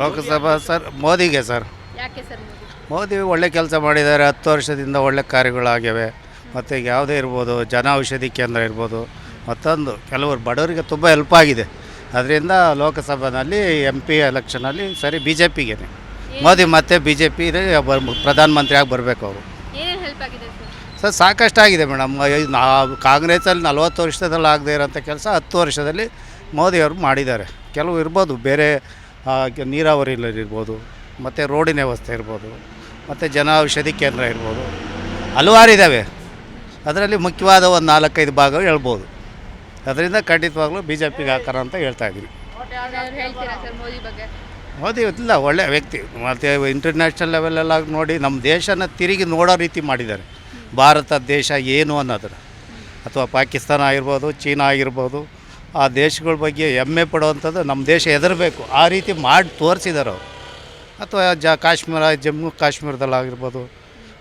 Lok Sabha sir ಮೋದಿಗೆ sir. ಯಾಕೆ sir Modi? Modi ಒಳ್ಳೆ ಕೆಲಸ ಮಾಡಿದ್ದಾರೆ ಹತ್ತು ವರ್ಷದಿಂದ ಒಳ್ಳೆ ಕಾರ್ಯಗಳಾಗಿವೆ ಮತ್ತು ಯಾವುದೇ ಇರ್ಬೋದು ಜನ ಔಷಧಿ ಕೇಂದ್ರ ಇರ್ಬೋದು ಮತ್ತೊಂದು ಕೆಲವರು ಬಡವರಿಗೆ ತುಂಬ ಹೆಲ್ಪ್ ಆಗಿದೆ. ಅದರಿಂದ ಲೋಕಸಭೆಯಲ್ಲಿ ಎಂ ಪಿ ಎಲೆಕ್ಷನಲ್ಲಿ ಸರಿ ಬಿ ಜೆ ಪಿಗೆ ಮೋದಿ ಮತ್ತೆ ಬಿ ಜೆ ಪಿ ಪ್ರಧಾನಮಂತ್ರಿ ಆಗಿ ಬರಬೇಕು ಅವರು. ಸರ್ ಹೆಲ್ಪ್ ಆಗಿದೆ ಸರ್? ಸರ್ ಸಾಕಷ್ಟಾಗಿದೆ ಮೇಡಮ್. ಕಾಂಗ್ರೆಸಲ್ಲಿ ನಲ್ವತ್ತು ವರ್ಷದಲ್ಲಿ ಆಗದೇ ಇರೋಂಥ ಕೆಲಸ ಹತ್ತು ವರ್ಷದಲ್ಲಿ ಮೋದಿಯವರು ಮಾಡಿದ್ದಾರೆ. ಕೆಲವು ಇರ್ಬೋದು ಬೇರೆ ನೀರಾವರಿಲಿರ್ಬೋದು ಮತ್ತು ರೋಡಿನ ವ್ಯವಸ್ಥೆ ಇರ್ಬೋದು ಮತ್ತು ಜನ ಔಷಧಿ ಕೇಂದ್ರ ಇರ್ಬೋದು ಹಲವಾರು ಇದ್ದಾವೆ ಅದರಲ್ಲಿ ಮುಖ್ಯವಾದ ಒಂದು ನಾಲ್ಕೈದು ಭಾಗ ಹೇಳ್ಬೋದು. ಅದರಿಂದ ಖಂಡಿತವಾಗ್ಲೂ ಬಿ ಜೆ ಪಿಗೆ ಹಾಕಾರ ಅಂತ ಹೇಳ್ತಾ ಇದ್ದೀನಿ. ಮೋದಿ ಇಲ್ಲ, ಒಳ್ಳೆ ವ್ಯಕ್ತಿ. ಮತ್ತು ಇಂಟರ್ನ್ಯಾಷನಲ್ ಲೆವೆಲೆಲ್ಲ ನೋಡಿ ನಮ್ಮ ದೇಶನ ತಿರುಗಿ ನೋಡೋ ರೀತಿ ಮಾಡಿದ್ದಾರೆ. ಭಾರತ ದೇಶ ಏನು ಅನ್ನೋದನ್ನು. ಅಥವಾ ಪಾಕಿಸ್ತಾನ ಆಗಿರ್ಬೋದು, ಚೀನಾ ಆಗಿರ್ಬೋದು ಆ ದೇಶಗಳ ಬಗ್ಗೆ ಹೆಮ್ಮೆ ಪಡುವಂಥದ್ದು ನಮ್ಮ ದೇಶ ಹೆದರಬೇಕು. ಆ ರೀತಿ ಮಾಡಿ ತೋರಿಸಿದ್ದಾರೆ ಅವರು. ಅಥವಾ ಜ ಕಾಶ್ಮೀರ ಜಮ್ಮು ಕಾಶ್ಮೀರದಲ್ಲಾಗಿರ್ಬೋದು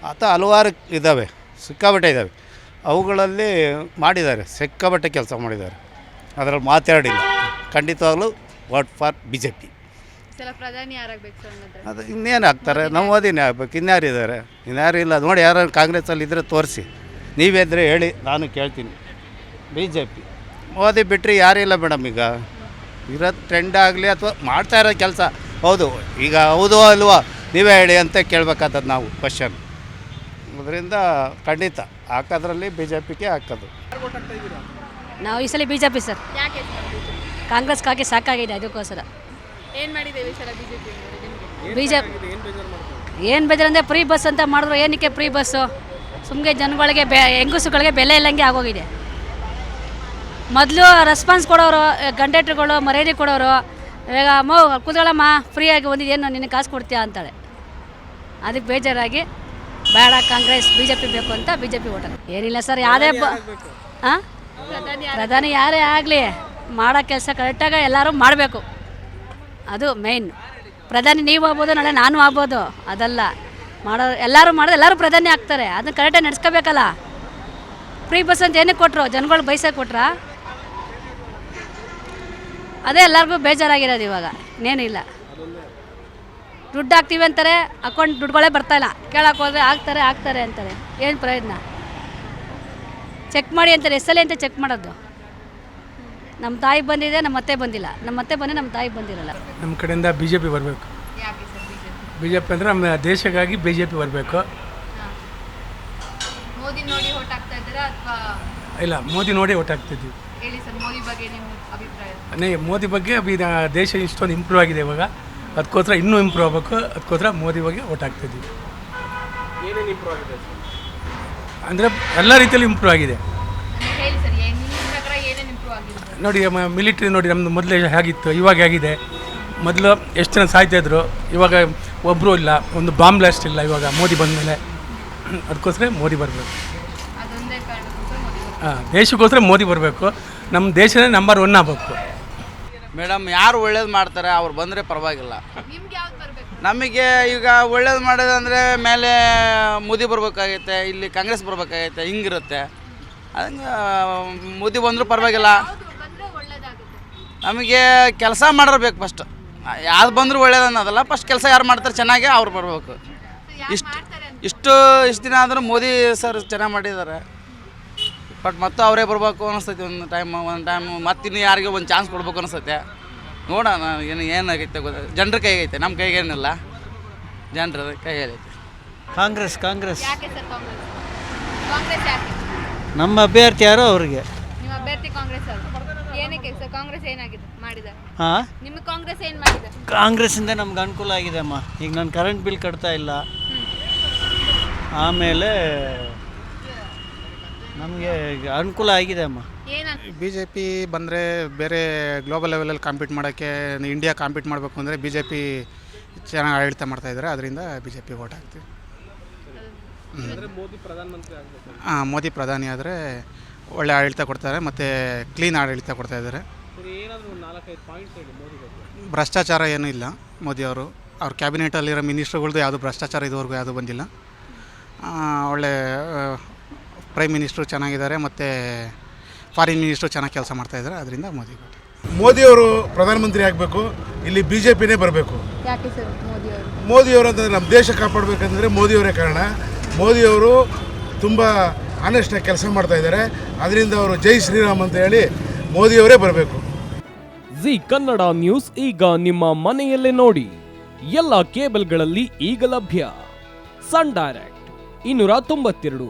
ಅಥವಾ ಹಲವಾರು ಇದ್ದಾವೆ ಸಿಕ್ಕಾಬಟ್ಟೆ ಇದ್ದಾವೆ ಅವುಗಳಲ್ಲಿ ಮಾಡಿದ್ದಾರೆ ಸಿಕ್ಕಾಬಟ್ಟೆ ಕೆಲಸ ಮಾಡಿದ್ದಾರೆ. ಅದರಲ್ಲಿ ಮಾತಾಡಿಲ್ಲ. ಖಂಡಿತವಾಗಲೂ what for B J P ಅದು ಇನ್ನೇನು ಆಗ್ತಾರೆ? ನಮ್ಮ ಮೋದಿನೇ ಆಗ್ಬೇಕು. ಇನ್ಯಾರು ಇದ್ದಾರೆ? ಇನ್ಯಾರು ಇಲ್ಲ? ನೋಡಿ ಯಾರು ಕಾಂಗ್ರೆಸ್ಸಲ್ಲಿ ಇದ್ದರೆ ತೋರಿಸಿ. ನೀವಿದ್ರೆ ಹೇಳಿ ನಾನು ಕೇಳ್ತೀನಿ. ಬಿ ಜೆ ಪಿ ಮೋದಿ ಬಿಟ್ಟರೆ ಯಾರಿಲ್ಲ ಮೇಡಮ್ ಈಗ. ಇರೋ ಟ್ರೆಂಡ್ ಆಗಲಿ ಅಥವಾ ಮಾಡ್ತಾ ಇರೋ ಕೆಲಸ. ಹೌದು ಈಗ ಹೌದು ಅಲ್ವಾ ನೀವೇ ಹೇಳಿ ಅಂತ ಕೇಳಬೇಕಾದದ್ದು ನಾವು ಕ್ವಶನ್ ಅದರಿಂದ ಖಂಡಿತ ಹಾಕೋದ್ರಲ್ಲಿ ಬಿ ಜೆ ಪಿಗೆ ಹಾಕೋದು. ನಾವು ಈ ಸಲ ಬಿ ಜೆ ಪಿ ಸರ್ ಯಾಕೆ ಕಾಂಗ್ರೆಸ್ಗಾಗಿ ಸಾಕಾಗಿದೆ ಅದಕ್ಕೋಸ್ಕರ. ಏನು ಮಾಡಿದ್ದೇವೆ ಈ ಸಲ ಬಿ ಜೆ ಬಿ ಏನು ಬೇಜಾರಂದರೆ ಫ್ರೀ ಬಸ್ ಅಂತ ಮಾಡಿದ್ರು ಏನಕ್ಕೆ ಫ್ರೀ ಬಸ್ಸು ಸುಮ್ಮನೆ ಜನಗಳಿಗೆ ಬೆ ಹೆಂಗಸುಗಳಿಗೆ ಬೆಲೆ ಇಲ್ಲಂಗೆ ಆಗೋಗಿದೆ. ಮೊದಲು ರೆಸ್ಪಾನ್ಸ್ ಕೊಡೋರು ಕಂಡಕ್ಟ್ರುಗಳು ಮರ್ಯಾದೆ ಕೊಡೋರು ಇವಾಗ ಅಮ್ಮ ಕೂತ್ಕೊಳ್ಳಮ್ಮ ಫ್ರೀಯಾಗಿ ಒಂದಿದೇನು ನಿನಗೆ ಕಾಸು ಕೊಡ್ತೀಯ? ಅಂತಾಳೆ ಅದಕ್ಕೆ ಬೇಜಾರಾಗಿ ಬೇಡ ಕಾಂಗ್ರೆಸ್ ಬಿ ಜೆ ಪಿ ಬೇಕು ಅಂತ ಬಿ ಜೆ ಪಿ ಓಟ ಏನಿಲ್ಲ ಸರ್ ಯಾವುದೇ ಹಾಂ ಪ್ರಧಾನಿ ಪ್ರಧಾನಿ ಯಾರೇ ಆಗಲಿ ಮಾಡೋ ಕೆಲಸ ಕರೆಕ್ಟಾಗಿ ಎಲ್ಲರೂ ಮಾಡಬೇಕು. ಅದು ಮೇಯ್ನ್ ಪ್ರಧಾನಿ ನೀವು ಆಗ್ಬೋದು ನಾಳೆ ನಾನು ಆಗ್ಬೋದು ಅದಲ್ಲ. ಮಾಡೋ ಎಲ್ಲರೂ ಮಾಡೋದು ಎಲ್ಲರೂ ಪ್ರಧಾನಿ ಆಗ್ತಾರೆ. ಅದನ್ನ ಕರೆಕ್ಟಾಗಿ ನಡೆಸ್ಕೋಬೇಕಲ್ಲ. ಫ್ರೀ ಬಸ್ ಅಂತ ಏನಕ್ಕೆ ಕೊಟ್ಟರು ಜನಗಳು ಬೈಸಕ್ಕೆ ಕೊಟ್ರಾ? ಅದೇ ಎಲ್ಲರಿಗೂ ಬೇಜಾರಾಗಿರೋದು ಇವಾಗ. ಇನ್ನೇನಿಲ್ಲ ದುಡ್ಡು ಹಾಕ್ತೀವಿ ಅಂತಾರೆ ಅಕೌಂಟ್ ದುಡ್ಡುಗಳೇ ಬರ್ತಾಯಿಲ್ಲ ಕೇಳಕ್ಕೆ ಹೋದ್ರೆ ಹಾಕ್ತಾರೆ ಹಾಕ್ತಾರೆ ಅಂತಾರೆ. ಏನು ಪ್ರಯೋಜನ? ಚೆಕ್ ಮಾಡಿ ಅಂತಾರೆ ಎಸ್ ಅಂತ ಚೆಕ್ ಮಾಡೋದು. ನಮ್ಮ ತಾಯಿ ಬಂದಿದೆ ನಮ್ಮ ಅತ್ತೆ ಬಂದಿಲ್ಲ. ನಮ್ಮ ಅತ್ತೆ ಬಂದು ನಮ್ಮ ತಾಯಿ ಬಂದಿರಲ್ಲ. ನಮ್ಮ ಕಡೆಯಿಂದ ಬಿ ಜೆ ಪಿ ಬರಬೇಕು. ಯಾಕೆ ಸರ್ ಬಿ ಜೆ ಪಿ ಅಂದರೆ ನಮ್ಮ ದೇಶಕ್ಕಾಗಿ ಬಿ ಜೆ ಪಿ ಬರಬೇಕು ಇಲ್ಲ ಮೋದಿ ನೋಡಿ ಓಟ್ ಹಾಕ್ತಿದ್ವಿ ಮೋದಿ ಬಗ್ಗೆ ನಿಮ್ಮ ಅಭಿಪ್ರಾಯ? ನೇ ಮೋದಿ ಬಗ್ಗೆ ಬಿ ದೇಶ ಇಷ್ಟೊಂದು ಇಂಪ್ರೂವ್ ಆಗಿದೆ ಇವಾಗ. ಅದಕ್ಕೋಸ್ಕರ ಇನ್ನೂ ಇಂಪ್ರೂವ್ ಆಗಬೇಕು. ಅದಕ್ಕೋಸ್ಕರ ಮೋದಿ ಬಗ್ಗೆ ಓಟ್ ಹಾಕ್ತಿದ್ವಿ. ಅಂದರೆ ಎಲ್ಲ ರೀತಿಯಲ್ಲಿ ಇಂಪ್ರೂವ್ ಆಗಿದೆ. ಹೇಳಿ ಸರ್ ಏನ್ ನಿಮ್ಮ ಪ್ರಕಾರ ಏನೇನು ಇಂಪ್ರೂವ್ ಆಗಿದೆ ನೋಡಿ ಮಿಲಿಟ್ರಿ ನೋಡಿ ನಮ್ಮದು ಮೊದಲೇ ಹೇಗಿತ್ತು ಇವಾಗ ಹೇಗಿದೆ. ಮೊದಲು ಎಷ್ಟು ಜನ ಸಾಯ್ತಾಯಿದ್ರು ಇವಾಗ ಒಬ್ಬರು ಇಲ್ಲ ಒಂದು ಬಾಂಬ್ ಬ್ಲಾಸ್ಟ್ ಇಲ್ಲ ಇವಾಗ ಮೋದಿ ಬಂದ ಮೇಲೆ ಅದಕ್ಕೋಸ್ಕರ ಮೋದಿ ಬರಬೇಕು ಅದೊಂದೇ ಕಾರಣಕ್ಕೋಸ್ಕರ ಮೋದಿ ಅವರು. ಹಾಂ ದೇಶಕ್ಕೋಸ್ಕರ ಮೋದಿ ಬರಬೇಕು. ನಮ್ಮ ದೇಶನೇ ನಂಬರ್ ಒನ್ ಆಗಬೇಕು. ಮೇಡಮ್ ಯಾರು ಒಳ್ಳೇದು ಮಾಡ್ತಾರೆ ಅವ್ರು ಬಂದರೆ ಪರವಾಗಿಲ್ಲ. ನಿಮ್ಗೆ ಯಾವ್ದು ಬರಬೇಕು? ನಮಗೆ ಈಗ ಒಳ್ಳೇದು ಮಾಡೋದಂದರೆ ಮೇಲೆ ಮೋದಿ ಬರ್ಬೇಕಾಗೈತೆ ಇಲ್ಲಿ ಕಾಂಗ್ರೆಸ್ ಬರ್ಬೇಕಾಗೈತೆ ಹಿಂಗಿರುತ್ತೆ. ಅದಂಗೆ ಮೋದಿ ಬಂದರೂ ಪರವಾಗಿಲ್ಲ. ನಮಗೆ ಕೆಲಸ ಮಾಡಿರ್ಬೇಕು ಫಸ್ಟ್ ಯಾವ್ದು ಬಂದರೂ ಒಳ್ಳೇದು ಅನ್ನೋದಲ್ಲ ಫಸ್ಟ್ ಕೆಲಸ ಯಾರು ಮಾಡ್ತಾರೆ ಚೆನ್ನಾಗಿ ಅವ್ರು ಬರಬೇಕು. ಇಷ್ಟು ಮಾಡ್ತಾರೆ ಇಷ್ಟು ಇಷ್ಟು ದಿನ ಆದರೂ ಮೋದಿ ಸರ್ ಚೆನ್ನಾಗಿ ಮಾಡಿದ್ದಾರೆ. ಬಟ್ ಮತ್ತೆ ಅವರೇ ಬರಬೇಕು ಅನಿಸ್ತೈತಿ ಒಂದು ಟೈಮ್ ಒಂದು ಟೈಮ್ ಮತ್ತೆ ಇನ್ನು ಯಾರಿಗೆ ಒಂದು ಚಾನ್ಸ್ ಕೊಡ್ಬೇಕು ಅನಿಸ್ತೈತೆ. ನೋಡೋಣ ಏನು ಏನಾಗೈತೆ ಗೊತ್ತ ಜನರ ಕೈಗೈತೆ ನಮ್ಮ ಕೈಗೇನಿಲ್ಲ. ಜನರ ಕೈಗೈತೆ ಕಾಂಗ್ರೆಸ್ ಕಾಂಗ್ರೆಸ್. ಯಾಕೆ ಸರ್ ಕಾಂಗ್ರೆಸ್? ಕಾಂಗ್ರೆಸ್ ಯಾಕೆ? ನಮ್ಮ ಅಭ್ಯರ್ಥಿ ಯಾರೋ ಅವ್ರಿಗೆ? ನಿಮ್ಮ ಅಭ್ಯರ್ಥಿ ಕಾಂಗ್ರೆಸ್ ಅವರು. ಏನಕ್ಕೆ ಸರ್ ಕಾಂಗ್ರೆಸ್ ಏನಾಗಿದೆ ಮಾಡಿದೆ ಹಾಂ? ನಿಮ್ಮ ಕಾಂಗ್ರೆಸ್ ಏನು ಮಾಡಿದೆ? ಕಾಂಗ್ರೆಸ್ಸಿಂದ ನಮ್ಗೆ ಅನುಕೂಲ ಆಗಿದೆ ಅಮ್ಮ. ಈಗ ನಾನು ಕರೆಂಟ್ ಬಿಲ್ ಕಟ್ತಾ ಇಲ್ಲ. ಆಮೇಲೆ ನಮಗೆ ಅನುಕೂಲ ಆಗಿದೆ ಅಮ್ಮ. ಬಿ ಜೆ ಪಿ ಬಂದರೆ ಬೇರೆ ಗ್ಲೋಬಲ್ ಲೆವೆಲಲ್ಲಿ ಕಾಂಪೀಟ್ ಮಾಡೋಕ್ಕೆ ಇಂಡಿಯಾ ಕಾಂಪೀಟ್ ಮಾಡಬೇಕು ಅಂದರೆ ಬಿ ಜೆ ಪಿ ಚೆನ್ನಾಗಿ ಆಡಳಿತ ಮಾಡ್ತಾ ಇದ್ದಾರೆ ಅದರಿಂದ ಬಿ ಜೆ ಪಿ ಓಟ್ ಹಾಕ್ತೀವಿ ಹಾಂ ಮೋದಿ ಪ್ರಧಾನಿ ಆದರೆ ಒಳ್ಳೆ ಆಡಳಿತ ಕೊಡ್ತಾರೆ ಮತ್ತು ಕ್ಲೀನ್ ಆಡಳಿತ ಕೊಡ್ತಾ ಇದ್ದಾರೆ ಭ್ರಷ್ಟಾಚಾರ ಏನೂ ಇಲ್ಲ ಮೋದಿಯವರು ಅವ್ರ. ಕ್ಯಾಬಿನೆಟಲ್ಲಿರೋ ಮಿನಿಸ್ಟ್ರುಗಳ್ದು ಯಾವುದು ಭ್ರಷ್ಟಾಚಾರ ಇದುವರೆಗೂ ಯಾವುದು ಬಂದಿಲ್ಲ. ಒಳ್ಳೆ ಪ್ರೈಮ್ ಮಿನಿಸ್ಟ್ರು ಚೆನ್ನಾಗಿದ್ದಾರೆ ಮತ್ತು ಫಾರಿನ್ ಮಿನಿಸ್ಟ್ರು ಚೆನ್ನಾಗಿ ಕೆಲಸ ಮಾಡ್ತಾಯಿದ್ದಾರೆ ಅದರಿಂದ ಮೋದಿ ಮೋದಿಯವರು ಪ್ರಧಾನಮಂತ್ರಿ ಆಗಬೇಕು ಇಲ್ಲಿ ಬಿ ಜೆ ಪಿನೇ ಬರಬೇಕು. ಯಾಕೆ ಸರ್ ಮೋದಿ ಅವರು ಮೋದಿಯವರು ಅಂತಂದರೆ ನಮ್ಮ ದೇಶ ಕಾಪಾಡಬೇಕಂದ್ರೆ ಮೋದಿಯವರೇ ಕಾರಣ. ಮೋದಿಯವರು ತುಂಬ ಆನೆಸ್ಟಾಗಿ ಕೆಲಸ ಮಾಡ್ತಾ ಇದ್ದಾರೆ. ಅದರಿಂದ ಅವರು ಜೈ ಶ್ರೀರಾಮ್ ಅಂತ ಹೇಳಿ ಮೋದಿಯವರೇ ಬರಬೇಕು. ಜಿ ಕನ್ನಡ ನ್ಯೂಸ್ ಈಗ ನಿಮ್ಮ ಮನೆಯಲ್ಲೇ ನೋಡಿ. ಎಲ್ಲ ಕೇಬಲ್ಗಳಲ್ಲಿ ಈಗ ಲಭ್ಯ. ಸನ್ ಡೈರೆಕ್ಟ್ ಇನ್ನೂರ ತೊಂಬತ್ತೆರಡು.